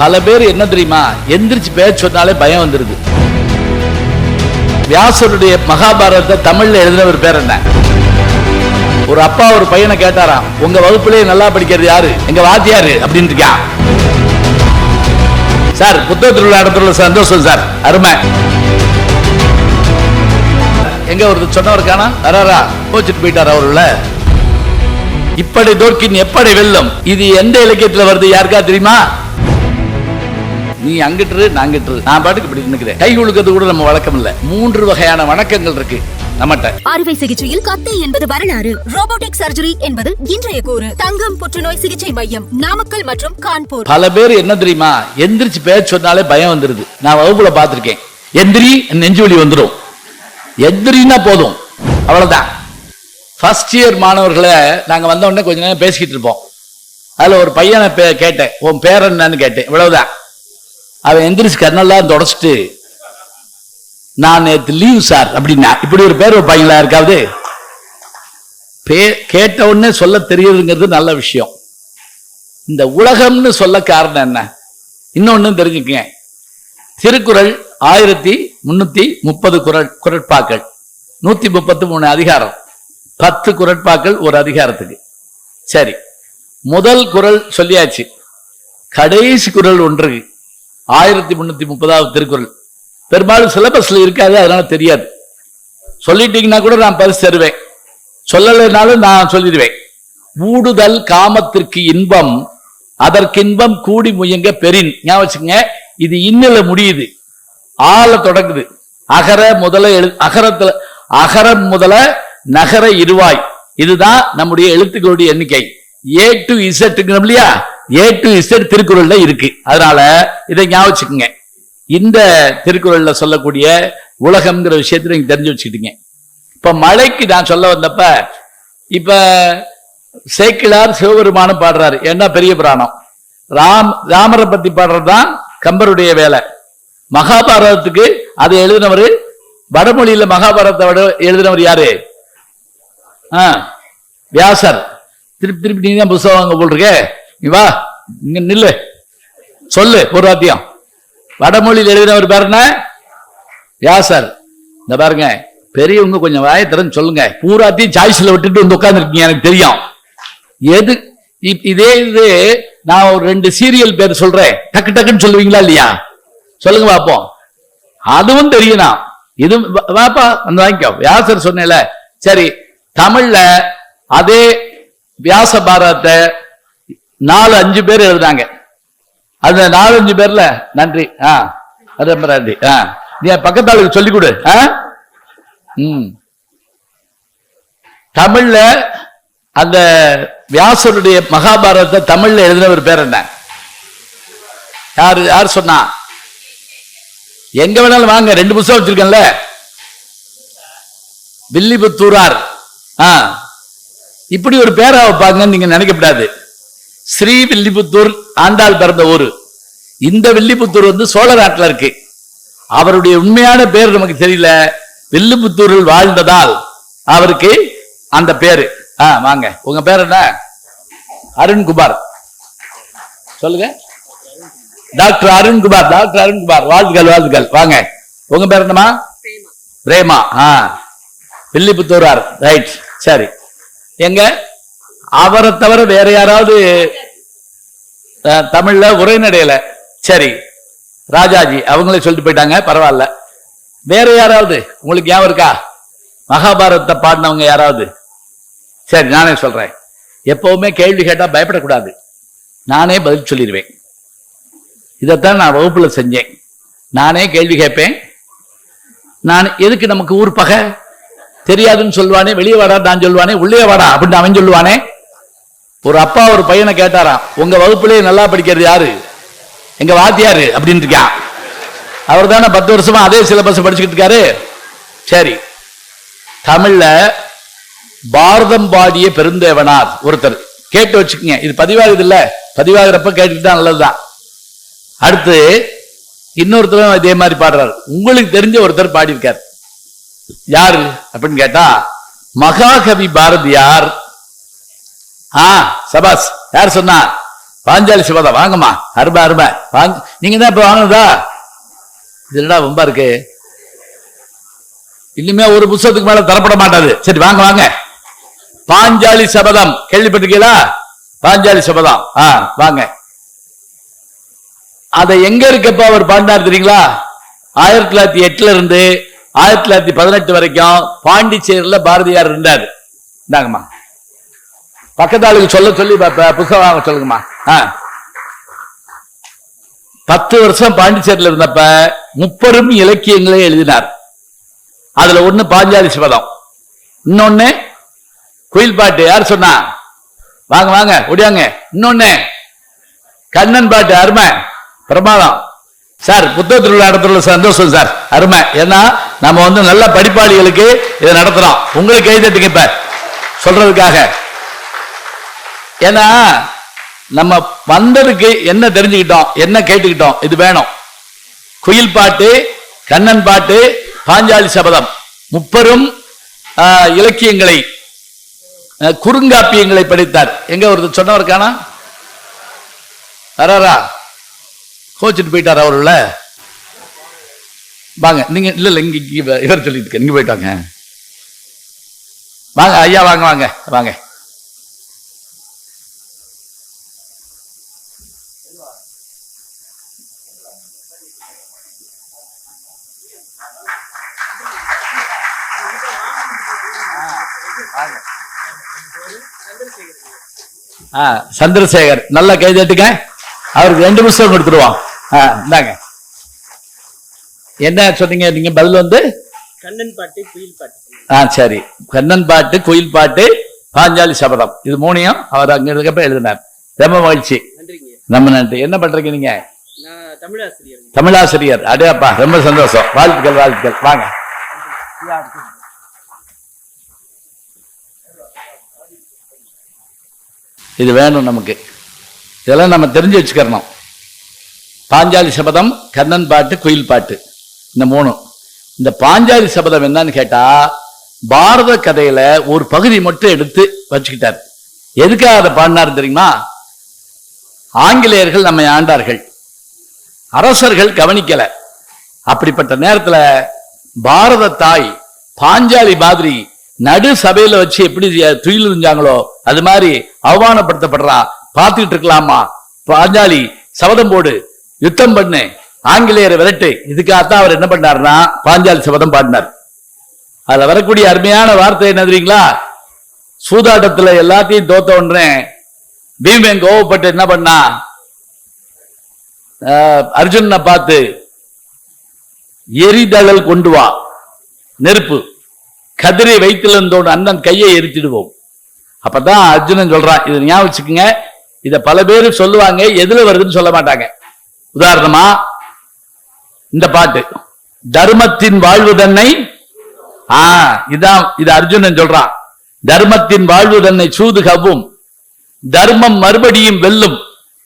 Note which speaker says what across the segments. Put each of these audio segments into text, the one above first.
Speaker 1: பல பேர் என்ன தெரியுமா? எந்திரிச்சு பேர் சொன்னாலே பயம் வந்துருது. வியாசருடைய மகாபாரதத்தை தமிழ்ல எழுதினவர் பேர் என்ன? ஒரு அப்பா ஒரு பையனை கேட்டாராம் உங்க வகுப்புலயே நல்லா படிக்கிறது யாரு? எங்க வாத்தியாரு? அப்படின்னு இருக்கா. சார் புத்தக திருவிழா இடத்துல சந்தோஷம் சார். அருமை. எங்க ஒருத்தர் சொன்னவர் காணா வராரா கோச்சிட்டு போயிட்டாரா அவருல இப்படி தோற்கின் எப்படி வெல்லும்? இது எந்த இலக்கியத்துல வருது? யாருக்கா தெரியுமா? நீ அங்கிட்டு நாங்கிட்டு நான் பாட்டுக்கு இப்படி நினைக்கிறேன் கை குலுக்கிறது கூட நம்ம வழக்கம் இல்ல. மூன்று வகையான வணக்கங்கள் இருக்கு. நம்மகிட்ட
Speaker 2: அறுவை சிகிச்சையில் கத்தை என்பது வரலாறு. ரோபோட்டிக் சர்ஜரி என்பது இன்றைய கூறு. தங்கம் புற்றுநோய் சிகிச்சை மையம் நாமக்கல் மற்றும் கான்பூர்.
Speaker 1: பல பேர் என்ன தெரியுமா? எந்திரிச்சு பேர் சொன்னாலே பயம் வந்துருது. நான் வகுப்புல பார்த்திருக்கேன். எந்திரி நெஞ்சு வலி வந்துடும் எந்திரின்னா போதும். அவ்வளவுதான். ஃபர்ஸ்ட் இயர் மாணவர்களை நாங்க வந்த உடனே கொஞ்ச நேரம் பேசிக்கிட்டு இருப்போம். அதுல ஒரு பையனை பே- கேட்டேன். உன் பேர் என்னன்னு கேட்டேன். இவ்வளவுதான். அவன் எந்திரிச்சு கண்ணெல்லாம் தொடச்சிட்டு நான் நேற்று லீவ் சார் அப்படின்னா இப்படி ஒரு பேர் வைப்பாங்களா இருக்காது பே கேட்ட உடனே சொல்ல தெரியுதுங்கிறது நல்ல விஷயம். இந்த உலகம்னு சொல்ல காரணம் என்ன? இன்னொன்னு தெரிஞ்சுக்கங்க. திருக்குறள் ஆயிரத்தி முன்னூத்தி முப்பது குரல் குரட்பாக்கள். நூத்தி முப்பத்தி மூணு அதிகாரம். பத்து குரட்பாக்கள் ஒரு அதிகாரத்துக்கு. சரி. முதல் குரல் சொல்லியாச்சு. கடைசி குரல் ஒன்று ஆயிரத்தி முன்னூத்தி முப்பதாவது திருக்குறள். பெரும்பாலும் சிலபஸ்ல இருக்காது அதனால தெரியாது. சொல்லிட்டீங்கன்னா கூட நான் பரிசு தருவேன். சொல்லலைனாலும் நான் சொல்லிடுவேன். ஊடுதல் காமத்திற்கு இன்பம் அதற்கின்பம் கூடி முயங்க பெரின் ஞாபகம் வச்சுக்கங்க இது இன்னில முடியுது. ஆள தொடங்குது. அகர முதல எழு அகரத்துல அகரம் முதல நகர இருவாய். இதுதான் நம்முடைய எழுத்துக்களுடைய எண்ணிக்கை. ஏ டு இசட்டுங்கிறோம் இல்லையா? ஏ டு இசட் திருக்குறள்ல இருக்கு. அதனால இதை ஞாபகம் இந்த திருக்குறள்ல சொல்லக்கூடிய உலகம்ங்கிற விஷயத்த நீங்க தெரிஞ்சு வச்சுக்கிட்டீங்க. இப்ப மழைக்கு நான் சொல்ல வந்தப்ப இப்ப சேக்கிலார் சிவபெருமானும் பாடுறாரு. என்ன பெரிய புராணம்? ராம் ராமரை பத்தி பாடுறதுதான் கம்பருடைய வேலை. மகாபாரதத்துக்கு அதை எழுதினவர் வடமொழியில மகாபாரதத்தை விட- எழுதினவர் யாரு? ஆ, வியாசர். திருப்பி திருப்பி நீங்க தான் புஸ்தகம் வாங்க போல் இருக்கே. வா இங்க நில்லு. சொல்லு ஒரு வாத்தியம் வடமொழியில் எழுதினவர் பேர் என்ன? வியாசர் இந்த பாருங்க பெரியவங்க கொஞ்சம் வாயை சொல்லுங்க. பூராத்தையும் சாய்ஸ்ல விட்டுட்டு வந்து உட்காந்துருக்கீங்க எனக்கு தெரியும். எது இதே இது நான் ஒரு ரெண்டு சீரியல் பேர் சொல்றேன். டக்கு டக்குன்னு சொல்லுவீங்களா இல்லையா? சொல்லுங்க பாப்போம். அதுவும் தெரியணும் இது வா- வாப்பா வந்து வாங்கிக்கோ. வியாசர் சொன்னேல சரி தமிழ்ல அதே வியாச பாரத்தை நாலு அஞ்சு பேர் எழுதுனாங்க அந்த நாலு அஞ்சு பேர்ல நன்றி. ஆ அது ரொம்ப நன்றி. ஆ நீ பக்கத்தாளுக்கு சொல்லிக் கொடு. ஆ? ம். தமிழ்ல அந்த வியாசருடைய மகாபாரதத்தை தமிழ்ல எழுதினவர் பேர் என்ன? யாரு யார் சொன்னா? எங்க வேணாலும் வாங்க ரெண்டு புத்தகம் வச்சிருக்கேன்ல. வில்லிபுத்தூரார். ஆ. இப்படி ஒரு பேரா வைப்பாங்கன்னு நீங்க நினைக்கப்படாது ஸ்ரீ வில்லிபுத்தூர் ஆண்டாள் பிறந்த ஊரு. இந்த வில்லிபுத்தூர் வந்து சோழ நாட்டுல இருக்கு. அவருடைய உண்மையான பேர் நமக்கு தெரியல. வில்லிபுத்தூரில் வாழ்ந்ததால் அவருக்கு அந்த பேரு. ஆ வாங்க. உங்க பேர் என்ன? அருண்குமார். சொல்லுங்க. Doctor Arunkumar doctor Arunkumar. வாழ்த்துக்கள் வாழ்த்துக்கள். வாங்க. உங்க பேர் என்னமா பிரேமா. ஆ. வில்லிபுத்தூரார். ரைட். சரி. எங்க? அவரை தவிர வேற யாராவது தமிழ்ல உரைநடையில சரி ராஜாஜி அவங்களே சொல்லிட்டு போயிட்டாங்க பரவாயில்ல. வேற யாராவது உங்களுக்கு ஞாபகம் இருக்கா? மகாபாரதத்தை பாடினவங்க யாராவது? சரி நானே சொல்றேன். எப்பவுமே கேள்வி கேட்டா பயப்படக்கூடாது. நானே பதில் சொல்லிடுவேன். இதைத்தான் நான் வகுப்புல செஞ்சேன். நானே கேள்வி கேட்பேன். நான் எதுக்கு நமக்கு ஊர் பகை? தெரியாதுன்னு சொல்லுவானே வெளியே வாடா நான் சொல்லுவானே உள்ளே வாடா அப்படின்னு அவன் சொல்லுவானே. ஒரு அப்பா ஒரு பையனை கேட்டாராம் உங்க வகுப்புலேயே நல்லா படிக்கிறது யாரு? எங்க வாத்தியாரு அப்படின்னு இருக்கான் அவர் தானே பத்து வருஷமா அதே சிலபஸ் படிச்சுக்கிட்டு இருக்காரு. சரி. தமிழ்ல பாரதம் பாடிய பெருந்தேவனார் ஒருத்தர். கேட்டு வச்சுக்கங்க இது பதிவாகுது இல்ல? பதிவாகிறப்ப கேட்டுக்கிட்டா நல்லதுதான். அடுத்து இன்னொருத்தரும் இதே மாதிரி பாடுறாரு. உங்களுக்கு தெரிஞ்ச ஒருத்தர் பாடியிருக்கார். யாரு அப்படின்னு கேட்டா மகாகவி பாரதியார். ஆ சபாஸ் யார் சொன்னா? பாஞ்சாலி சிவதா வாங்கம்மா. அருமை அருமை. வாங்க நீங்க தான் இப்ப வாங்கினதா? இது ரொம்ப இருக்கு? இனிமே ஒரு புத்தகத்துக்கு மேல தரப்பட மாட்டாது. சரி வாங்க வாங்க. பாஞ்சாலி சபதம். கேள்விப்பட்டிருக்கீங்களா? பாஞ்சாலி சபதம். ஆ வாங்க. அதை எங்க இருக்கப்ப அவர் பாண்டார் தெரியுங்களா? ஆயிரத்தி தொள்ளாயிரத்தி எட்டுல இருந்து ஆயிரத்தி தொள்ளாயிரத்தி பதினெட்டு வரைக்கும் பாண்டிச்சேரியில பாரதியார் இருந்தார். இந்தாங்கம்மா. பக்கத்து ஆளுக்கு சொல்ல சொல்லி புத்தகம் வாங்க சொல்லுங்கம்மா. ஆ. பத்து வருஷம் பாண்டிச்சேரியில் இருந்தப்ப முப்பெரும் இலக்கியங்களை எழுதினார். அதுல ஒண்ணு பாஞ்சாலி சிவதம். இன்னொன்னு குயில் பாட்டு. யார் சொன்னா? வாங்க வாங்க ஒடியாங்க இன்னொன்னு கண்ணன் பாட்டு. அருமை. பிரமாதம். சார் புத்தக திருவிழா நடத்துறதுல சந்தோஷம் சார். அருமை. ஏன்னா நம்ம வந்து நல்ல படிப்பாளிகளுக்கு இதை நடத்துறோம். உங்களுக்கு கை இப்ப. சொல்றதுக்காக. ஏன்னா நம்ம வந்ததுக்கு என்ன தெரிஞ்சுக்கிட்டோம்? என்ன கேட்டுக்கிட்டோம்? இது வேணும். குயில் பாட்டு கண்ணன் பாட்டு பாஞ்சாலி சபதம். முப்பெரும் இலக்கியங்களை குறுங்காப்பியங்களை படித்தார். எங்க ஒருத்தர் சொன்னவர் காணா வராரா கோச்சிட்டு போயிட்டார் அவருல? வாங்க நீங்க இல்ல இல்ல இங்க இங்க இவர் சொல்லிட்டு இங்க போயிட்டாங்க வாங்க ஐயா வாங்க வாங்க வாங்க. சந்திரசேகர் நல்லா கை தட்டுங்க. அவருக்கு ரெண்டு புஸ்தகம் கொடுத்துருவோம் இந்தாங்க. என்ன சொன்னீங்க நீங்க பதில் வந்து?
Speaker 3: கண்ணன் பாட்டு குயில் பாட்டு.
Speaker 1: ஆ சரி. கண்ணன் பாட்டு குயில் பாட்டு பாஞ்சாலி சபதம். இது மூணையும் அவர் அங்க இருக்கப்ப எழுதினார். ரொம்ப மகிழ்ச்சி. ரொம்ப நன்றி. என்ன பண்றீங்க நீங்க?
Speaker 3: தமிழாசிரியர்.
Speaker 1: தமிழாசிரியர். அடையாப்பா ரொம்ப சந்தோஷம். வாழ்த்துக்கள் வாழ்த்துக்கள். வாங்க. இது வேணும் நமக்கு. இதெல்லாம் நம்ம தெரிஞ்சு வச்சுக்கிறணும். பாஞ்சாலி சபதம் கண்ணன் பாட்டு குயில் பாட்டு. இந்த மூணு. இந்த பாஞ்சாலி சபதம் என்னன்னு கேட்டால் பாரத கதையில ஒரு பகுதி மட்டும் எடுத்து வச்சுக்கிட்டார். எதுக்காக அதை பாடினார் தெரியுமா? ஆங்கிலேயர்கள் நம்மை ஆண்டார்கள். அரசர்கள் கவனிக்கல. அப்படிப்பட்ட நேரத்தில் பாரத தாய் பாஞ்சாலி மாதிரி நடு சபையில வச்சு எப்படி துயில் இருந்தாங்களோ அது மாதிரி அவமானப்படுத்தப்படுறா. பார்த்துக்கிட்டு இருக்கலாமா? பாஞ்சாலி சபதம் போடு. யுத்தம் பண்ணு. ஆங்கிலேயரை விரட்டு. இதுக்காகத்தான் அவர் என்ன பண்ணாருன்னா பாஞ்சாலி சபதம் பாடினார். அதுல வரக்கூடிய அருமையான வார்த்தை என்ன தெரியுங்களா? சூதாட்டத்துல எல்லாத்தையும் தோத்த உடனே பீமன் கோவப்பட்டு என்ன பண்ணா அர்ஜுனனை பார்த்து எரிதழல் கொண்டு வா. நெருப்பு. கதிரை வைத்திருந்தோடு அண்ணன் கையை எரித்திடுவோம். அப்பதான் அர்ஜுனன் சொல்றான் இதை ஞாபகம் வச்சுக்கோங்க இத பல பேர் சொல்லுவாங்க எதுல வருதுன்னு சொல்ல மாட்டாங்க. உதாரணமா இந்த பாட்டு தர்மத்தின் வாழ்வு தன்னை ஆ இதான் இது அர்ஜுனன் சொல்றான். தர்மத்தின் வாழ்வு தன்னை சூது கவும் தர்மம் மறுபடியும் வெல்லும்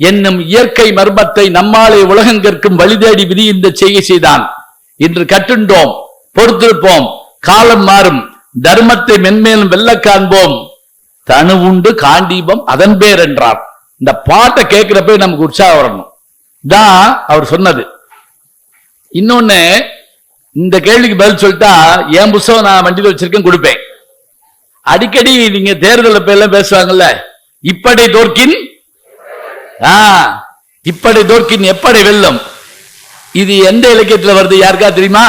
Speaker 1: என்னும் இயற்கை மர்மத்தை நம்மாலே உலகங்கற்கும் வழிதேடி விதி இந்த செய்கை செய்தான். இன்று கட்டுண்டோம் பொறுத்திருப்போம் காலம் மாறும். தர்மத்தை மென்மேலும் வெல்ல காண்போம். தனு உண்டு காண்டீபம் அதன் பேர் என்றார். இந்த பாட்டை கேட்கிறப்ப நமக்கு உற்சாகம் வரணும். தான் அவர் சொன்னது. இன்னொன்னு இந்த கேள்விக்கு பதில் சொல்லிட்டா என் புஸ்தகம் நான் வண்டியில் வச்சிருக்கேன் கொடுப்பேன். அடிக்கடி நீங்க தேர்தல் எல்லாம் பேசுவாங்கல்ல இப்படி தோற்கின். ஆ இப்படை தோற்கின் எப்படி வெல்லும்? இது எந்த இலக்கியத்துல வருது யாருக்கா தெரியுமா?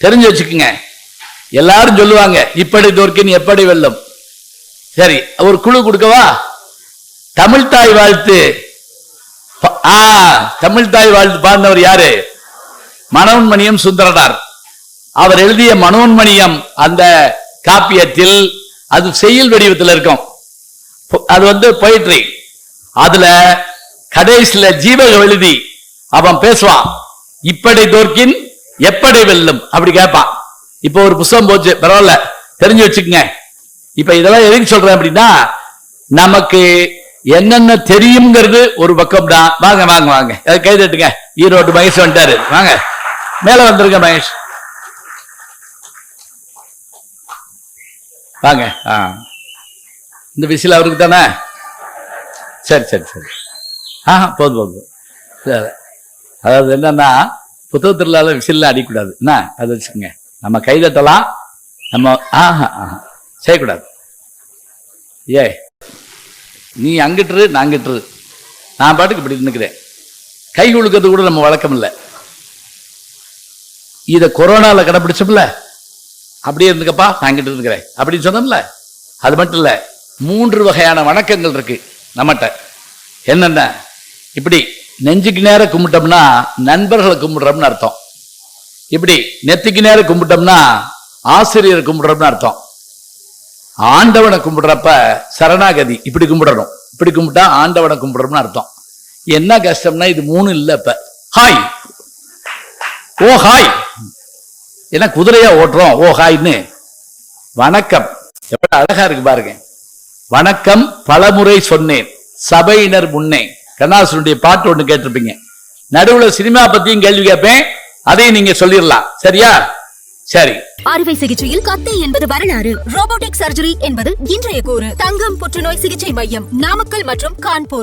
Speaker 1: தெரிஞ்சு வச்சுக்கோங்க. எல்லாரும் சொல்லுவாங்க இப்படி தோற்கின் எப்படி வெல்லும். சரி ஒரு குழு கொடுக்கவா? தமிழ் தாய் வாழ்த்து. ப- ஆ தமிழ் தாய் வாழ்த்து பாடினவர் யாரு? மனோன்மணியம் சுந்தரனார். அவர் எழுதிய மனோன்மணியம் அந்த காப்பியத்தில் அது செயல் வடிவத்தில் இருக்கும். அது வந்து பொயிட்ரி அதுல கடைசியில ஜீவக எழுதி அவன் பேசுவான். இப்படி தோற்கின் எப்படி வெல்லும்? அப்படி கேட்பான். இப்போ ஒரு புஸ்தகம் போச்சு. பரவாயில்ல. தெரிஞ்சு வச்சுக்கோங்க. இப்ப இதெல்லாம் எதுக்கு சொல்றேன் அப்படின்னா நமக்கு என்னென்ன தெரியுங்கிறது ஒரு பக்கம் தான் வாங்க வாங்க வாங்க. அதை கை தட்டுங்க. ஈரோடு மகேஷ் வந்துட்டாரு. வாங்க. மேல வந்துருங்க மகேஷ். வாங்க. ஆ. இந்த விசில் அவருக்கு தானே? சரி சரி சரி. ஆ போதும் போதும். சரி. அதாவது என்னன்னா புத்தகத்தில் இல்லாத விசில்ல அடிக்கூடாது என்ன? அதை வச்சுக்கோங்க. நம்ம கைதட்டலாம் நம்ம ஆஹா ஆஹா. செய்யக்கூடாது. ஏ நீ அங்கிட்டுரு நான் அங்கிட்டுரு. நான் பாட்டுக்கு இப்படி நிற்கிறேன் கை குலுக்கிறது கூட நம்ம வழக்கம் இல்லை. இதை கொரோனாவில் கடைப்பிடிச்சோம்ல அப்படியே இருந்துக்கப்பா நான் அங்கிட்டு இருக்கிறேன். அப்படின்னு சொன்னோம்ல? அது மட்டும் இல்லை. மூன்று வகையான வணக்கங்கள் இருக்கு நம்மகிட்ட. என்னென்ன? இப்படி நெஞ்சுக்கு நேரம் கும்பிட்டோம்னா நண்பர்களை கும்பிடுறோம்னு அர்த்தம். இப்படி நெத்திக்கு நேரம் கும்பிட்டோம்னா ஆசிரியரை கும்பிடுறோம்னு அர்த்தம். ஆண்டவனை கும்பிடுறப்ப சரணாகதி இப்படி கும்பிடணும். இப்படி கும்பிட்டா ஆண்டவனை கும்பிடுறோம்னு அர்த்தம். என்ன கஷ்டம்னா இது மூணு இல்லை இப்ப. ஹாய் ஓ ஹாய் ஏன்னா குதிரையா ஓட்டுறோம்? ஓ ஹாய்ன்னு வணக்கம். எவ்வளவு அழகா இருக்கு பாருங்க. வணக்கம் பலமுறை சொன்னேன். சபையினர் முன்னே. கண்ணாசனுடைய பாட்டு ஒன்று கேட்டிருப்பீங்க. நடுவுல சினிமா பத்தியும் கேள்வி கேட்பேன். அதையும் நீங்க சொல்லிடலாம். சரியா? சரி.
Speaker 2: அறுவை சிகிச்சையில் கத்தை என்பது வரலாறு. ரோபோட்டிக் சர்ஜரி என்பது இன்றைய கூறு. தங்கம் புற்றுநோய் சிகிச்சை மையம். நாமக்கல் மற்றும் கான்பூர்.